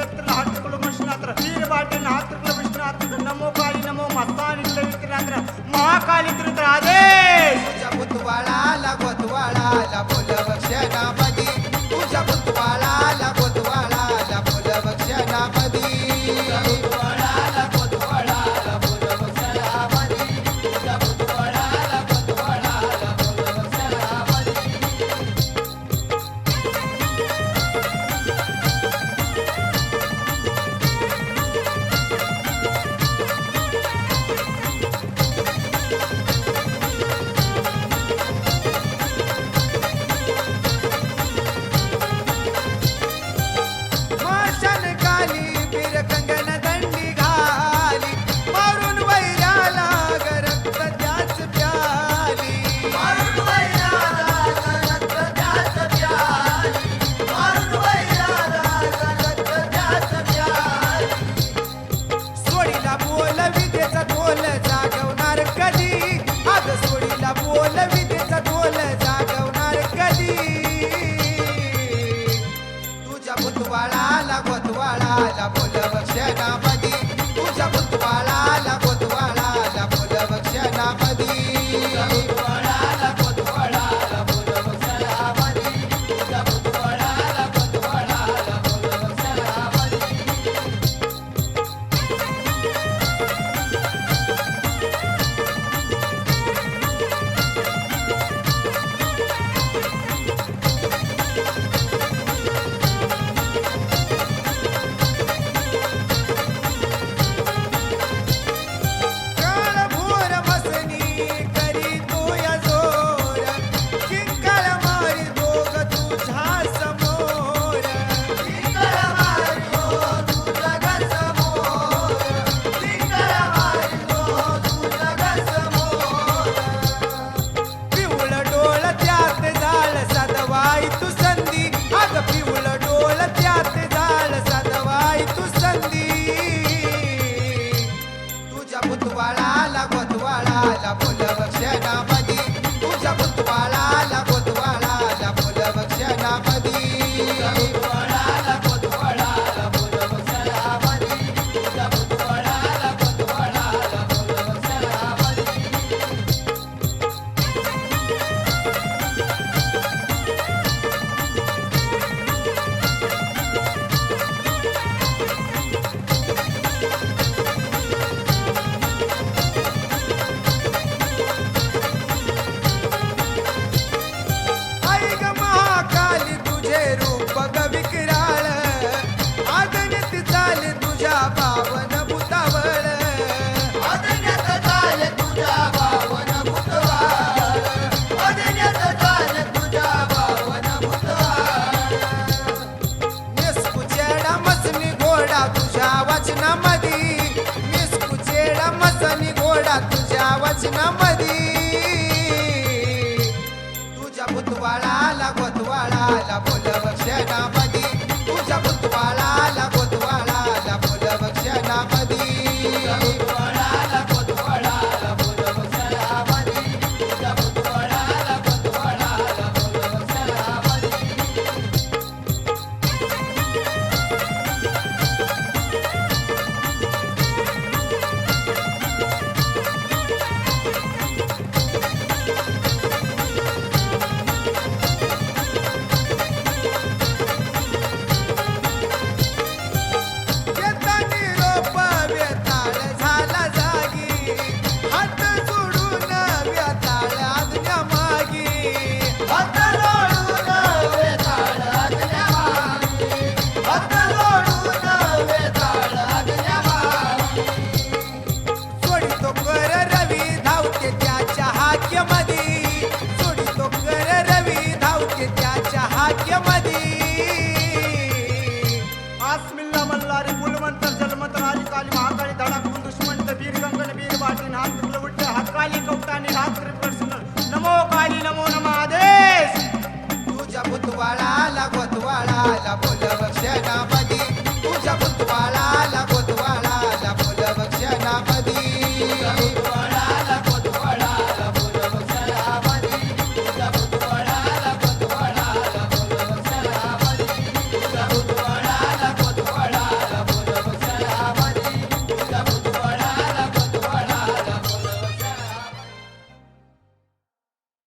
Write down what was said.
ಶ್ರೀರತ್ರ ಹತ್ತುಗಳು ಮಶ್ನಾತ್ರ ವೀರಭಾಟ ನಾತ್ರಕುಲ ವಿಷ್ಣಾತ್ರ ನಮೋ ಕಾಳಿ ನಮೋ ಮಸ್ತಾನಿ ತ್ರಿವಿಕ್ರಾತ್ರ ಮಹಾಕಾಳಿ ತ್ರಿತ್ರ ಆದೇಶ ಬುದ್ಧವಾಳ ಲಗೋದ್ವಾಳ ಲಗೋಲವ Jabutwala, Lagos. मधी तुझ्या बुतवाळाला गोतवाळाला बोल बक्षणामधी तुझ्या बुतवाळाला गोतवाळाला बोल बक्षणामधी helikopter ni hat